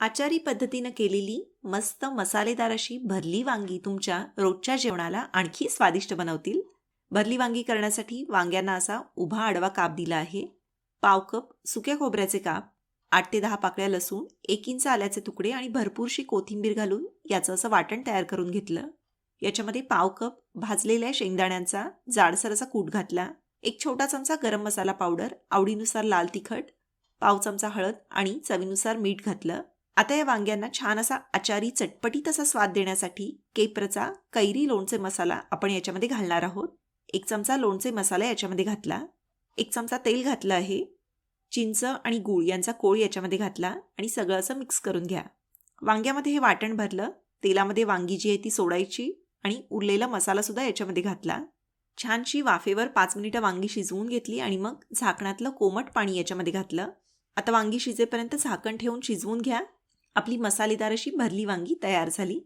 आचारी पद्धतीनं केलेली मस्त मसालेदार अशी भरली वांगी तुमच्या रोजच्या जेवणाला आणखी स्वादिष्ट बनवतील. भरली वांगी करण्यासाठी वांग्यांना असा उभा आडवा काप दिला आहे. पाव कप सुक्या खोबऱ्याचे काप आठ ते दहा पाकळ्या लसूण एक इंच आल्याचे तुकडे आणि भरपूरशी कोथिंबीर घालून याचं असं वाटण तयार करून घेतलं. याच्यामध्ये पाव कप भाजलेल्या शेंगदाण्यांचा जाडसर असा कूट घातला. एक छोटा चमचा गरम मसाला पावडर आवडीनुसार लाल तिखट पाव चमचा हळद आणि चवीनुसार मीठ घातलं. आता या वांग्यांना छान असा आचारी चटपटीत असा स्वाद देण्यासाठी केप्रचा कैरी लोणचे मसाला आपण याच्यामध्ये घालणार आहोत. एक चमचा लोणचे मसाला याच्यामध्ये घातला. एक चमचा तेल घातलं आहे. चिंच आणि गूळ यांचा कोळ याच्यामध्ये घातला आणि सगळं असं मिक्स करून घ्या. वांग्यामध्ये हे वाटण भरलं. तेलामध्ये वांगी जी आहे ती सोडायची आणि उरलेला मसालासुद्धा याच्यामध्ये घातला. छानशी वाफेवर पाच मिनिटं वांगी शिजवून घेतली आणि मग झाकणातलं कोमट पाणी याच्यामध्ये घातलं. आता वांगी शिजेपर्यंत झाकण ठेवून शिजवून घ्या. आपली मसालेदार अशी भरली वांगी तयार झाली.